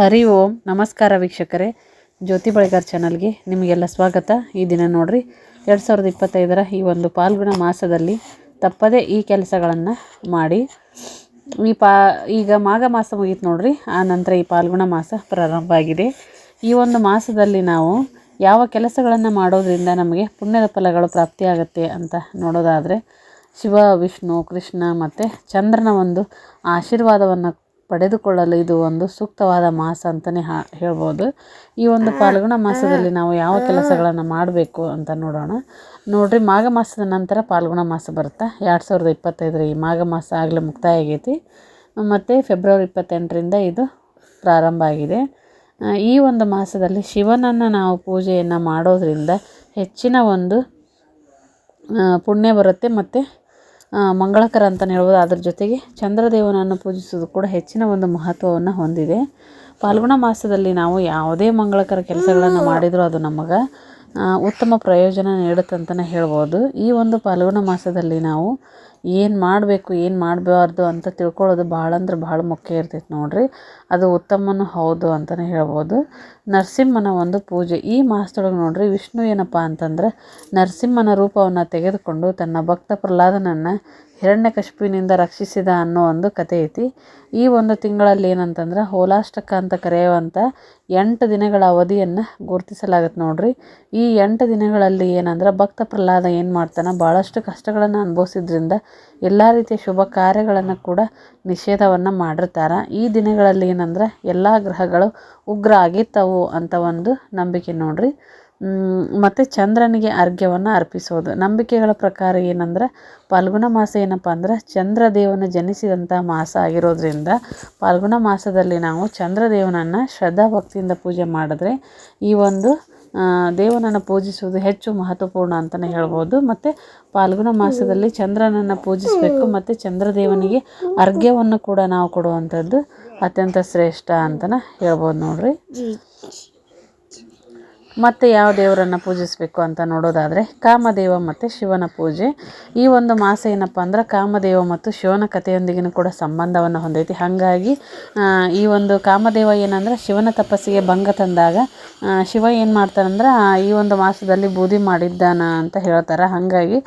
ಹರಿ ಓಂ, ನಮಸ್ಕಾರ ವೀಕ್ಷಕರೇ. ಜ್ಯೋತಿ ಬಳಿಗಾರ್ ಚಾನಲ್ಗೆ ನಿಮಗೆಲ್ಲ ಸ್ವಾಗತ. ಈ ದಿನ ನೋಡ್ರಿ, ಎರಡು ಸಾವಿರದ ಇಪ್ಪತ್ತೈದರ ಈ ಒಂದು ಪಾಲ್ಗುಣ ಮಾಸದಲ್ಲಿ ತಪ್ಪದೇ ಈ ಕೆಲಸಗಳನ್ನು ಮಾಡಿ. ಈ ಪಾ, ಈಗ ಮಾಘ ಮಾಸ ಮುಗೀತು ನೋಡ್ರಿ, ಆ ನಂತರ ಈ ಪಾಲ್ಗುಣ ಮಾಸ ಪ್ರಾರಂಭ ಆಗಿದೆ. ಈ ಒಂದು ಮಾಸದಲ್ಲಿ ನಾವು ಯಾವ ಕೆಲಸಗಳನ್ನು ಮಾಡೋದ್ರಿಂದ ನಮಗೆ ಪುಣ್ಯದ ಫಲಗಳು ಪ್ರಾಪ್ತಿಯಾಗತ್ತೆ ಅಂತ ನೋಡೋದಾದರೆ, ಶಿವ, ವಿಷ್ಣು, ಕೃಷ್ಣ ಮತ್ತು ಚಂದ್ರನ ಒಂದು ಆಶೀರ್ವಾದವನ್ನು ಪಡೆದುಕೊಳ್ಳಲು ಇದು ಒಂದು ಸೂಕ್ತವಾದ ಮಾಸ ಅಂತಲೇ ಹೇಳ್ಬೋದು. ಈ ಒಂದು ಫಾಲ್ಗುಣ ಮಾಸದಲ್ಲಿ ನಾವು ಯಾವ ಕೆಲಸಗಳನ್ನು ಮಾಡಬೇಕು ಅಂತ ನೋಡೋಣ. ನೋಡಿರಿ, ಮಾಘ ಮಾಸದ ನಂತರ ಪಾಲ್ಗುಣ ಮಾಸ ಬರುತ್ತೆ? ಎರಡು ಸಾವಿರದ ಇಪ್ಪತ್ತೈದರ ಈ ಮಾಘ ಮಾಸ ಆಗಲೇ ಮುಕ್ತಾಯ ಆಗೈತಿ ಮತ್ತು ಫೆಬ್ರವರಿ ಇಪ್ಪತ್ತೆಂಟರಿಂದ ಇದು ಪ್ರಾರಂಭ ಆಗಿದೆ. ಈ ಒಂದು ಮಾಸದಲ್ಲಿ ಶಿವನನ್ನು ನಾವು ಪೂಜೆಯನ್ನು ಮಾಡೋದರಿಂದ ಹೆಚ್ಚಿನ ಒಂದು ಪುಣ್ಯ ಬರುತ್ತೆ ಮತ್ತು ಮಂಗಳಕರ ಅಂತಲೇ ಹೇಳ್ಬೋದು. ಅದ್ರ ಜೊತೆಗೆ ಚಂದ್ರದೇವನನ್ನು ಪೂಜಿಸೋದು ಕೂಡ ಹೆಚ್ಚಿನ ಒಂದು ಮಹತ್ವವನ್ನು ಹೊಂದಿದೆ. ಫಾಲ್ಗುಣ ಮಾಸದಲ್ಲಿ ನಾವು ಯಾವುದೇ ಮಂಗಳಕರ ಕೆಲಸಗಳನ್ನು ಮಾಡಿದರೂ ಅದು ನಮಗೆ ಉತ್ತಮ ಪ್ರಯೋಜನ ನೀಡುತ್ತೆ ಅಂತಲೇ ಹೇಳ್ಬೋದು. ಈ ಒಂದು ಫಾಲ್ಗುಣ ಮಾಸದಲ್ಲಿ ನಾವು ಏನು ಮಾಡಬೇಕು, ಏನು ಮಾಡಬಾರ್ದು ಅಂತ ತಿಳ್ಕೊಳ್ಳೋದು ಭಾಳ ಅಂದ್ರೆ ಭಾಳ ಮುಖ್ಯ ಇರ್ತೈತೆ ನೋಡಿರಿ. ಅದು ಉತ್ತಮನೂ ಹೌದು ಅಂತಲೇ ಹೇಳ್ಬೋದು. ನರಸಿಂಹನ ಒಂದು ಪೂಜೆ. ಈ ಮಾಸದೊಳಗೆ ನೋಡ್ರಿ ವಿಷ್ಣು ಏನಪ್ಪ ಅಂತಂದ್ರೆ ನರಸಿಂಹನ ರೂಪವನ್ನು ತೆಗೆದುಕೊಂಡು ತನ್ನ ಭಕ್ತ ಪ್ರಹ್ಲಾದನನ್ನು ಹಿರಣ್ಯಕಶಿಪಿನಿಂದ ರಕ್ಷಿಸಿದ ಅನ್ನೋ ಒಂದು ಕಥೆ ಐತಿ. ಈ ಒಂದು ತಿಂಗಳಲ್ಲಿ ಏನಂತಂದ್ರೆ ಹೋಲಾಷ್ಟಕ ಅಂತ ಕರೆಯುವಂಥ ಎಂಟು ದಿನಗಳ ಅವಧಿಯನ್ನು ಗುರುತಿಸಲಾಗತ್ತೆ ನೋಡ್ರಿ. ಈ ಎಂಟು ದಿನಗಳಲ್ಲಿ ಏನಂದ್ರೆ ಭಕ್ತ ಪ್ರಹ್ಲಾದ ಏನು ಮಾಡ್ತಾನೆ? ಭಾಳಷ್ಟು ಕಷ್ಟಗಳನ್ನು ಅನುಭವಿಸಿದ್ರಿಂದ ಎಲ್ಲ ರೀತಿಯ ಶುಭ ಕಾರ್ಯಗಳನ್ನು ಕೂಡ ನಿಷೇಧವನ್ನು ಮಾಡಿರ್ತಾರೆ. ಈ ದಿನಗಳಲ್ಲಿ ಏನಂದ್ರೆ ಎಲ್ಲ ಗ್ರಹಗಳು ಉಗ್ರ ಆಗಿತ್ತವು ಅಂತ ಒಂದು ನಂಬಿಕೆ ನೋಡ್ರಿ. ಮತ್ತು ಚಂದ್ರನಿಗೆ ಅರ್ಘ್ಯವನ್ನು ಅರ್ಪಿಸೋದು. ನಂಬಿಕೆಗಳ ಪ್ರಕಾರ ಏನಂದ್ರೆ, ಫಾಲ್ಗುಣ ಮಾಸ ಏನಪ್ಪ ಅಂದ್ರೆ, ಚಂದ್ರದೇವನ ಜನಿಸಿದಂಥ ಮಾಸ ಆಗಿರೋದ್ರಿಂದ ಫಾಲ್ಗುಣ ಮಾಸದಲ್ಲಿ ನಾವು ಚಂದ್ರದೇವನನ್ನು ಶ್ರದ್ಧಾ ಭಕ್ತಿಯಿಂದ ಪೂಜೆ ಮಾಡಿದ್ರೆ ಈ ಒಂದು ದೇವನನ್ನು ಪೂಜಿಸುವುದು ಹೆಚ್ಚು ಮಹತ್ವಪೂರ್ಣ ಅಂತಲೇ ಹೇಳ್ಬೋದು. ಮತ್ತು ಫಾಲ್ಗುಣ ಮಾಸದಲ್ಲಿ ಚಂದ್ರನನ್ನು ಪೂಜಿಸಬೇಕು, ಮತ್ತು ಚಂದ್ರದೇವನಿಗೆ ಅರ್ಘ್ಯವನ್ನು ಕೂಡ ನಾವು ಕೊಡುವಂಥದ್ದು ಅತ್ಯಂತ ಶ್ರೇಷ್ಠ ಅಂತಲೇ ಹೇಳ್ಬೋದು ನೋಡ್ರಿ. ಮತ್ತು ಯಾವ ದೇವರನ್ನು ಪೂಜಿಸಬೇಕು ಅಂತ ನೋಡೋದಾದರೆ ಕಾಮದೇವ ಮತ್ತು ಶಿವನ ಪೂಜೆ. ಈ ಒಂದು ಮಾಸ ಏನಪ್ಪ ಅಂದ್ರೆ ಕಾಮದೇವ ಮತ್ತು ಶಿವನ ಕಥೆಯೊಂದಿಗಿನ ಕೂಡ ಸಂಬಂಧವನ್ನು ಹೊಂದೈತಿ. ಹಾಗಾಗಿ ಈ ಒಂದು ಕಾಮದೇವ ಏನಂದ್ರೆ ಶಿವನ ತಪಸ್ಸಿಗೆ ಭಂಗ ತಂದಾಗ ಶಿವ ಏನು ಮಾಡ್ತಾನಂದ್ರೆ ಈ ಒಂದು ಮಾಸದಲ್ಲಿ ಬೂದಿ ಮಾಡಿದ್ದಾನ ಅಂತ ಹೇಳ್ತಾರೆ. ಹಾಗಾಗಿ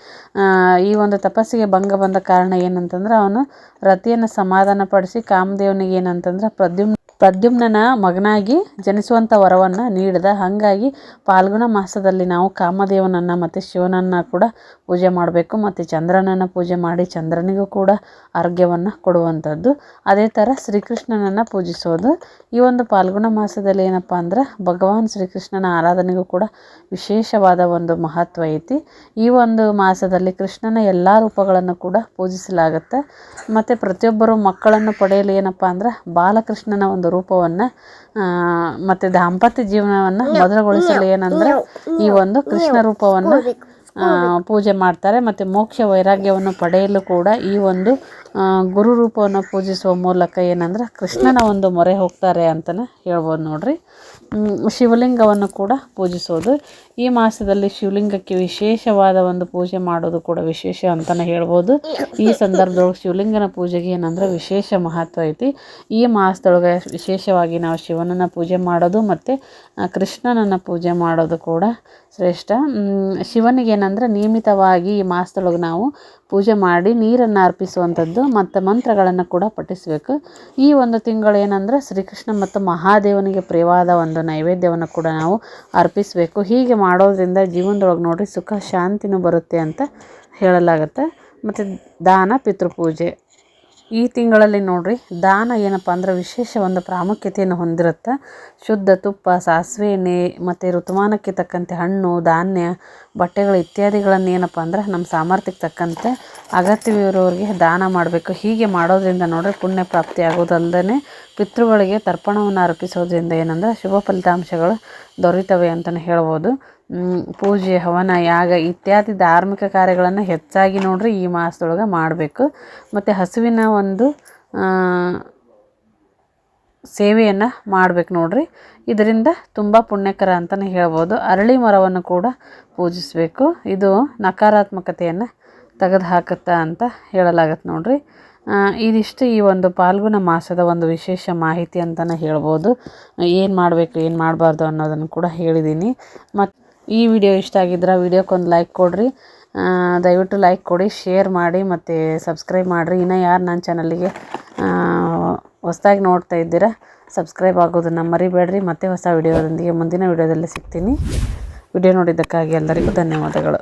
ಈ ಒಂದು ತಪಸ್ಸಿಗೆ ಭಂಗ ಬಂದ ಕಾರಣ ಏನಂತಂದ್ರೆ ಅವನು ರತಿಯನ್ನು ಸಮಾಧಾನಪಡಿಸಿ ಕಾಮದೇವನಿಗೆ ಏನಂತಂದ್ರೆ ಪ್ರದ್ಯುಮ್ನ ಪ್ರದ್ಯುಮ್ನನ ಮಗನಾಗಿ ಜನಿಸುವಂಥ ವರವನ್ನು ನೀಡಿದ, ಹಾಗಾಗಿ ಫಾಲ್ಗುಣ ಮಾಸದಲ್ಲಿ ನಾವು ಕಾಮದೇವನನ್ನು ಮತ್ತು ಶಿವನನ್ನು ಕೂಡ ಪೂಜೆ ಮಾಡಬೇಕು. ಮತ್ತು ಚಂದ್ರನನ್ನು ಪೂಜೆ ಮಾಡಿ ಚಂದ್ರನಿಗೂ ಕೂಡ ಆರೋಗ್ಯವನ್ನು ಕೊಡುವಂಥದ್ದು ಅದೇ ಥರ ಶ್ರೀಕೃಷ್ಣನನ್ನು ಪೂಜಿಸೋದು. ಈ ಒಂದು ಫಾಲ್ಗುಣ ಮಾಸದಲ್ಲಿ ಏನಪ್ಪ ಅಂದ್ರೆ ಭಗವಾನ್ ಶ್ರೀಕೃಷ್ಣನ ಆರಾಧನೆಗೂ ಕೂಡ ವಿಶೇಷವಾದ ಒಂದು ಮಹತ್ವ ಐತಿ. ಈ ಒಂದು ಮಾಸದಲ್ಲಿ ಕೃಷ್ಣನ ಎಲ್ಲ ರೂಪಗಳನ್ನು ಕೂಡ ಪೂಜಿಸಲಾಗುತ್ತೆ. ಮತ್ತು ಪ್ರತಿಯೊಬ್ಬರು ಮಕ್ಕಳನ್ನು ಪಡೆಯಲು ಏನಪ್ಪ ಅಂದ್ರೆ ಬಾಲಕೃಷ್ಣನ ಒಂದು ರೂಪವನ್ನು ಮತ್ತು ದಾಂಪತ್ಯ ಜೀವನವನ್ನು ಮಧುರಗೊಳಿಸಲು ಏನಂದ್ರೆ ಈ ಒಂದು ಕೃಷ್ಣ ರೂಪವನ್ನು ಆ, ಪೂಜೆ ಮಾಡ್ತಾರೆ. ಮತ್ತು ಮೋಕ್ಷ ವೈರಾಗ್ಯವನ್ನು ಪಡೆಯಲು ಕೂಡ ಈ ಒಂದು ಗುರು ರೂಪವನ್ನು ಪೂಜಿಸುವ ಮೂಲಕ ಏನಂದ್ರೆ ಕೃಷ್ಣನ ಒಂದು ಮೊರೆ ಹೋಗ್ತಾರೆ ಅಂತಲೇ ಹೇಳ್ಬೋದು ನೋಡಿರಿ. ಶಿವಲಿಂಗವನ್ನು ಕೂಡ ಪೂಜಿಸೋದು. ಈ ಮಾಸದಲ್ಲಿ ಶಿವಲಿಂಗಕ್ಕೆ ವಿಶೇಷವಾದ ಒಂದು ಪೂಜೆ ಮಾಡೋದು ಕೂಡ ವಿಶೇಷ ಅಂತಲೇ ಹೇಳ್ಬೋದು. ಈ ಸಂದರ್ಭದೊಳಗೆ ಶಿವಲಿಂಗನ ಪೂಜೆಗೆ ಏನಂದ್ರೆ ವಿಶೇಷ ಮಹತ್ವ ಐತಿ. ಈ ಮಾಸದೊಳಗೆ ವಿಶೇಷವಾಗಿ ನಾವು ಶಿವನನ್ನು ಪೂಜೆ ಮಾಡೋದು ಮತ್ತು ಕೃಷ್ಣನನ್ನು ಪೂಜೆ ಮಾಡೋದು ಕೂಡ ಶ್ರೇಷ್ಠ. ಶಿವನಿಗೆ ಏನಂದ್ರೆ ನಿಯಮಿತವಾಗಿ ಈ ಮಾಸದೊಳಗೆ ನಾವು ಪೂಜೆ ಮಾಡಿ ನೀರನ್ನು ಅರ್ಪಿಸುವಂಥದ್ದು ಮತ್ತು ಮಂತ್ರಗಳನ್ನು ಕೂಡ ಪಠಿಸಬೇಕು. ಈ ಒಂದು ತಿಂಗಳು ಏನಂದ್ರೆ ಶ್ರೀಕೃಷ್ಣ ಮತ್ತು ಮಹಾದೇವನಿಗೆ ಪ್ರಿಯವಾದ ಒಂದು ನೈವೇದ್ಯವನ್ನು ಕೂಡ ನಾವು ಅರ್ಪಿಸಬೇಕು. ಹೀಗೆ ಮಾಡೋದ್ರಿಂದ ಜೀವನದೊಳಗೆ ನೋಡಿ ಸುಖ ಶಾಂತಿನೂ ಬರುತ್ತೆ ಅಂತ ಹೇಳಲಾಗುತ್ತೆ. ಮತ್ತು ದಾನ, ಪಿತೃಪೂಜೆ. ಈ ತಿಂಗಳಲ್ಲಿ ನೋಡ್ರಿ ದಾನ ಏನಪ್ಪ ಅಂದ್ರೆ ವಿಶೇಷ ಒಂದು ಪ್ರಾಮುಖ್ಯತೆಯನ್ನು ಹೊಂದಿರುತ್ತೆ. ಶುದ್ಧ ತುಪ್ಪ, ಸಾಸಿವೆ ಎಣ್ಣೆ ಮತ್ತು ಋತುಮಾನಕ್ಕೆ ತಕ್ಕಂತೆ ಹಣ್ಣು, ಧಾನ್ಯ, ಬಟ್ಟೆಗಳು ಇತ್ಯಾದಿಗಳನ್ನು ಏನಪ್ಪ ಅಂದ್ರೆ ನಮ್ಮ ಸಾಮರ್ಥ್ಯಕ್ಕೆ ತಕ್ಕಂತೆ ಅಗತ್ಯವಿರೋರಿಗೆ ದಾನ ಮಾಡಬೇಕು. ಹೀಗೆ ಮಾಡೋದರಿಂದ ನೋಡ್ರಿ ಪುಣ್ಯ ಪ್ರಾಪ್ತಿ ಆಗೋದಲ್ಲದೆ ಪಿತೃಗಳಿಗೆ ತರ್ಪಣವನ್ನು ಅರ್ಪಿಸೋದ್ರಿಂದ ಏನಂದ್ರೆ ಶುಭ ಫಲಿತಾಂಶಗಳು ದೊರೀತವೆ ಅಂತಲೇ ಹೇಳ್ಬೋದು. ಪೂಜೆ, ಹವನ, ಯಾಗ ಇತ್ಯಾದಿ ಧಾರ್ಮಿಕ ಕಾರ್ಯಗಳನ್ನು ಹೆಚ್ಚಾಗಿ ನೋಡ್ರಿ ಈ ಮಾಸದೊಳಗೆ ಮಾಡಬೇಕು. ಮತ್ತು ಹಸುವಿನ ಒಂದು ಸೇವೆಯನ್ನು ಮಾಡ್ಬೇಕು ನೋಡ್ರಿ. ಇದರಿಂದ ತುಂಬ ಪುಣ್ಯಕರ ಅಂತಲೇ ಹೇಳ್ಬೋದು. ಅರಳಿ ಮರವನ್ನು ಕೂಡ ಪೂಜಿಸಬೇಕು. ಇದು ನಕಾರಾತ್ಮಕತೆಯನ್ನು ತೆಗೆದು ಹಾಕುತ್ತಾ ಅಂತ ಹೇಳಲಾಗತ್ತೆ ನೋಡಿರಿ. ಇದಿಷ್ಟು ಈ ಒಂದು ಪಾಲ್ಗುಣ ಮಾಸದ ಒಂದು ವಿಶೇಷ ಮಾಹಿತಿ ಅಂತಲೇ ಹೇಳ್ಬೋದು. ಏನು ಮಾಡಬೇಕು, ಏನು ಮಾಡಬಾರ್ದು ಅನ್ನೋದನ್ನು ಕೂಡ ಹೇಳಿದ್ದೀನಿ. ಮತ್ತು ಈ ವಿಡಿಯೋ ಇಷ್ಟ ಆಗಿದ್ರೆ ವಿಡಿಯೋಕ್ಕೊಂದು ಲೈಕ್ ಕೊಡಿರಿ. ದಯವಿಟ್ಟು ಲೈಕ್ ಕೊಡಿ, ಶೇರ್ ಮಾಡಿ, ಮತ್ತು ಸಬ್ಸ್ಕ್ರೈಬ್ ಮಾಡಿರಿ. ಇನ್ನು ಯಾರು ನನ್ನ ಚಾನಲಿಗೆ ಹೊಸ್ದಾಗಿ ನೋಡ್ತಾ ಇದ್ದೀರಾ, ಸಬ್ಸ್ಕ್ರೈಬ್ ಆಗೋದನ್ನು ಮರಿಬೇಡ್ರಿ. ಮತ್ತೆ ಹೊಸ ವಿಡಿಯೋದೊಂದಿಗೆ ಮುಂದಿನ ವಿಡಿಯೋದಲ್ಲಿ ಸಿಗ್ತೀನಿ. ವಿಡಿಯೋ ನೋಡಿದ್ದಕ್ಕಾಗಿ ಎಲ್ಲರಿಗೂ ಧನ್ಯವಾದಗಳು.